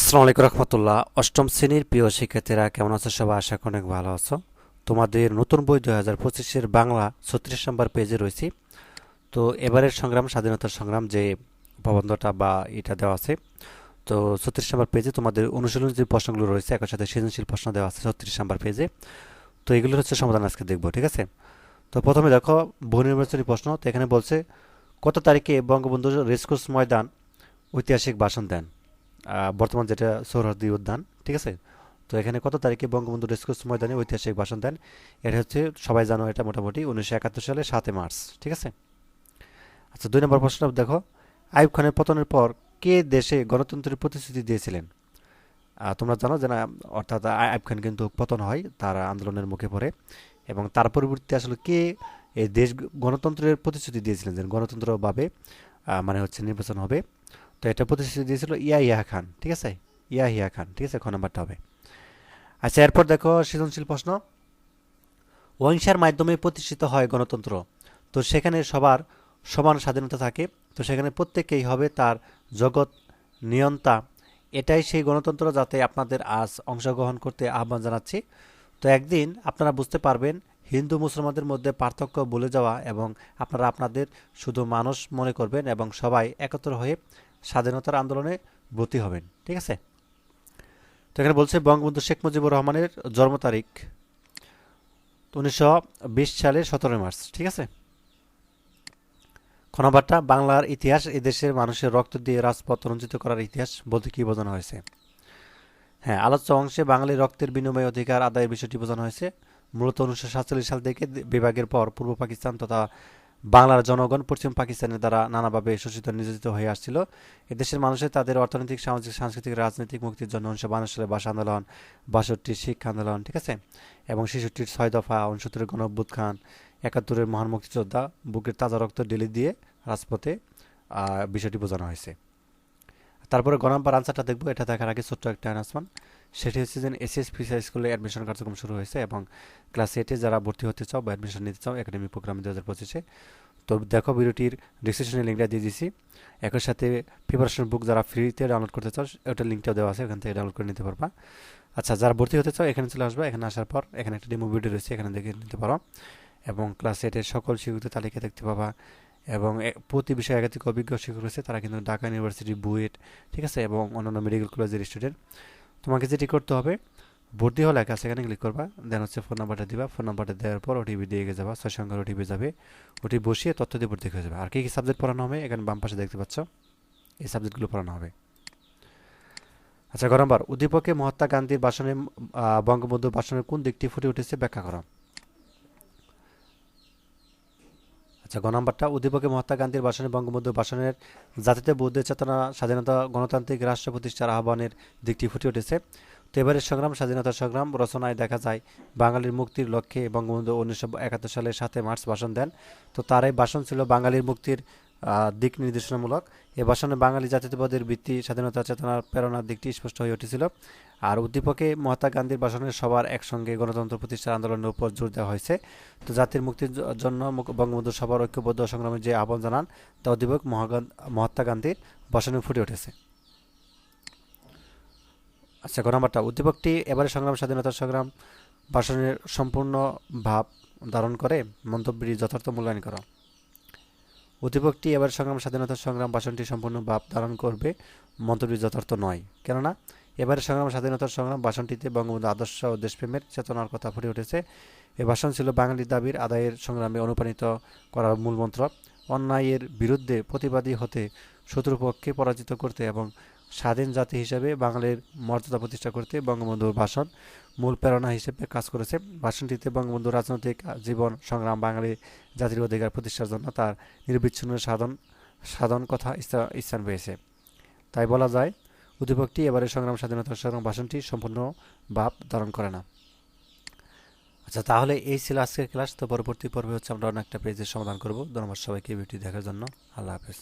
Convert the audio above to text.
আসসালামু আলাইকুম রহমতুল্লাহ। অষ্টম শ্রেণির প্রিয় শিক্ষার্থীরা, কেমন আছো সবাই? আশা অনেক ভালো আছো। তোমাদের নতুন বই দু হাজার পঁচিশের বাংলা ছত্রিশ নম্বর পেজে রয়েছে। তো এবারের সংগ্রাম স্বাধীনতার সংগ্রাম যে প্রবন্ধটা বা এটা দেওয়া আছে, তো ছত্রিশ নম্বর পেজে তোমাদের অনুশীলন যে প্রশ্নগুলো রয়েছে, একই সাথে সৃজনশীল প্রশ্ন দেওয়া আছে ছত্রিশ নম্বর পেজে। তো এগুলো হচ্ছে সমাধান আজকে দেখব, ঠিক আছে? তো প্রথমে দেখো, বহু নির্বাচনী প্রশ্ন। তো এখানে বলছে, কত তারিখে বঙ্গবন্ধু রেসকোর্স ময়দান ঐতিহাসিক ভাষণ দেন? বর্তমান যেটা সৌরহদি উদ্যান, ঠিক আছে? তো এখানে কত তারিখে বঙ্গবন্ধু রেসকোর্স ময়দানে ঐতিহাসিক ভাষণ দেন? এটা হচ্ছে সবাই জানো এটা মোটামুটি উনিশশো একাত্তর সালে সাতই মার্চ, ঠিক আছে? আচ্ছা দুই নম্বর প্রশ্ন দেখো। আইয়ুব খানের পতনের পর কে দেশে গণতন্ত্রের প্রতিশ্রুতি দিয়েছিলেন? তোমরা জানো যে না, অর্থাৎ আইব খান কিন্তু পতন হয়, তার আন্দোলনের মুখে পড়ে। এবং তার পরিবর্তে আসলে কে এই দেশ গণতন্ত্রের প্রতিশ্রুতি দিয়েছিলেন যে গণতন্ত্রভাবে মানে হচ্ছে নির্বাচন হবে? তো এটা প্রতিশ্রুতি দিয়েছিল ইয়া ইয়া খান, ঠিক আছে? ইয়া ইয়া খান, ঠিক আছে? খ নাম্বারটা হবে। আচ্ছা এরপর দেখো সৃজনশীল প্রশ্ন। অহিংসার মাধ্যমে প্রতিষ্ঠিত হয় গণতন্ত্র। তো সেখানে সবার সমান স্বাধীনতা থাকে। তো সেখানে প্রত্যেকেই হবে তার জগৎ নিয়ন্তা। এটাই সেই গণতন্ত্র যাতে আপনাদের আজ অংশগ্রহণ করতে আহ্বান জানাচ্ছি। তো একদিন আপনারা বুঝতে পারবেন, হিন্দু মুসলমানদের মধ্যে পার্থক্য ভুলে যাওয়া এবং আপনারা আপনাদের শুধু মানুষ মনে করবেন এবং সবাই একত্র হয়ে স্বাধীনতার আন্দোলনে ব্রতী হবেন, ঠিক আছে? তো এখানে বলছে বঙ্গবন্ধু শেখ মুজিবুর রহমানের জন্ম তারিখ উনিশশো বিশ সালের সতেরোই মার্চ, ঠিক আছে? খ বাংলার ইতিহাস এদেশের মানুষের রক্ত দিয়ে রাজপথ রঞ্জিত করার ইতিহাস বলতে কি বোঝানো হয়েছে? হ্যাঁ আলোচ্য অংশে বাঙালি রক্তের বিনিময় অধিকার আদায়ের বিষয়টি বোঝানো হয়েছে। মূলত উনিশশো সাতচল্লিশ সাল থেকে বিভাগের পর পূর্ব পাকিস্তান তথা বাংলার জনগণ পশ্চিম পাকিস্তানের দ্বারা নানাভাবে শোষিত, নির্যাতিত হয়ে আসছিল। এদেশের মানুষের তাদের অর্থনৈতিক, সামাজিক, সাংস্কৃতিক, রাজনৈতিক মুক্তির জন্য উনিশশো বান্ন সালে ভাষা আন্দোলন বাষট্টির শিক্ষা আন্দোলন, ঠিক আছে? এবং ছেষট্টির ছয় দফা উনসত্তরের গণ খান একাত্তরের মহান মুক্তিযোদ্ধা বুকের তাজা রক্ত ডেলি দিয়ে রাজপথে বিষয়টি বোঝানো হয়েছে। তারপরে গ নাম্বার আনসারটা দেখব। এটা দেখার আগে ছোট্ট একটা অ্যানাউন্সমেন্ট সেটি হচ্ছে যে এসএস ফিসা স্কুলে অ্যাডমিশন কার্যক্রম শুরু হয়েছে এবং ক্লাস এইটে যারা ভর্তি হতে চাও বা অ্যাডমিশন নিতে চাও একাডেমি প্রোগ্রামে দু হাজার পঁচিশে। তো দেখো ভিডিওটির ডিসক্রিপশনে লিঙ্কটা দিয়ে দিয়েছি একই সাথে প্রিপারেশন বুক যারা ফ্রিতে ডাউনলোড করতে চাও, ওটার লিঙ্কটাও দেওয়া আছে, ওখান থেকে ডাউনলোড করে নিতে পারবা। আচ্ছা যারা ভর্তি হতে চাও, এখানে চলে আসবে। এখানে আসার পর এখানে একটা ডেমো ভিডিও রয়েছে, এখানে দেখে নিতে পারো। এবং ক্লাস এইটের সকল শিক্ষকদের তালিকা দেখতে পাবা। এবং প্রতি বিষয়ে একাধিক অভিজ্ঞ শিক্ষক রয়েছে, তারা কিন্তু ঢাকা ইউনিভার্সিটি বুয়েট, ঠিক আছে? এবং অন্যান্য মেডিকেল কলেজের স্টুডেন্ট তোমাকে যেটি করতে হবে ভর্তি হলে কাছে এখানে ক্লিক করবা দেন হচ্ছে ফোন নাম্বারটা দিবা ফোন নাম্বারটা দেওয়ার পর ওটিপি দিয়ে যাবা ছয় সংখ্যার ওটিপি যাবে ওটি বসিয়ে তথ্য দিয়ে ভর্তি হয়ে যাবে। আর কী কী সাবজেক্ট পড়ানো হবে এখানে বাম পাশে দেখতে পাচ্ছ এই সাবজেক্টগুলো পড়ানো হবে। আচ্ছা গরমবার উদ্দীপকে মহাত্মা গান্ধীর আহ, বঙ্গবন্ধুর ভাষণের কোন দিকটি ফুটে উঠেছে ব্যাখ্যা করো। আচ্ছা গ নাম্বারটা উদ্দীপকে মহাত্মা গান্ধীর ভাষণে বঙ্গবন্ধু ভাষণের জাতিতে বৌদ্ধের চেতনা, স্বাধীনতা, গণতান্ত্রিক রাষ্ট্র প্রতিষ্ঠার আহ্বানের দিকটি ফুটে উঠেছে। তো এবারের সংগ্রাম, স্বাধীনতা সংগ্রাম, রচনায় দেখা যায় বাঙালির মুক্তির লক্ষ্যে বঙ্গবন্ধু উনিশশো একাত্তর সালে সাথে মার্চ ভাষণ দেন। তো তার এই ভাষণ ছিল বাঙালির মুক্তির দিক নির্দেশনামূলক। এ ভাষণে বাঙালি জাতীয়তাবাদের ভিত্তি, স্বাধীনতা চেতনার প্রেরণার দিকটি স্পষ্ট হয়ে উঠেছিল। আর উদ্দীপকে মহাত্মা গান্ধীর ভাষণে সবার একসঙ্গে গণতন্ত্র প্রতিষ্ঠার আন্দোলনের উপর জোর দেওয়া হয়েছে। তো জাতির মুক্তির জন্য বঙ্গবন্ধু সবার ঐক্যবদ্ধ সংগ্রামে যে আহ্বান জানান, তা উদ্দীপক মহাত্মা গান্ধীর ভাষণে ফুটে উঠেছে। আচ্ছা গ নাম্বারটা। উদ্দীপকটি এবারে সংগ্রাম, স্বাধীনতা সংগ্রাম ভাষণের সম্পূর্ণ ভাব ধারণ করে। মন্তব্যটি যথার্থ মূল্যায়ন করা। উদ্দীপকটি এবার সংগ্রাম, স্বাধীনতা সংগ্রাম ভাষণটি সম্পূর্ণ ভাব ধারণ করবে, মন্তব্য যথার্থ নয়। কেননা, এবারে সংগ্রাম, স্বাধীনতা সংগ্রাম ভাষণটিতে বঙ্গবন্ধু আদর্শ ও দেশপ্রেমের চেতনার কথা ফুটে উঠেছে। এ ভাষণ ছিল বাঙালির দাবির আদায়ের সংগ্রামে অনুপ্রাণিত করার মূলমন্ত্র অন্যায়ের বিরুদ্ধে প্রতিবাদী হতে শত্রুপক্ষকে পরাজিত করতে এবং স্বাধীন জাতি হিসেবে বাঙালির মর্যাদা প্রতিষ্ঠা করতে বঙ্গবন্ধুর ভাষণ মূল প্রেরণা হিসেবে কাজ করেছে। ভাষণটিতে বঙ্গবন্ধুর রাজনৈতিক জীবন সংগ্রাম, বাঙালি জাতির অধিকার প্রতিষ্ঠার জন্য তার নির্বিচ্ছিন্ন সাধন সাধন কথা স্থান পেয়েছে। তাই বলা যায়, উদ্দীপকটি এবারে সংগ্রাম, স্বাধীনতা সংগ্রাম ভাষণটি সম্পূর্ণ ভাব ধারণ করে না। আচ্ছা তাহলে এই ছিল আজকের ক্লাস। তো পরবর্তী পর্বে হচ্ছে আমরা অনেকটা পেজের সমাধান করব। ধন্যবাদ সবাইকে ভিডিওটি দেখার জন্য। আল্লাহ হাফেজ।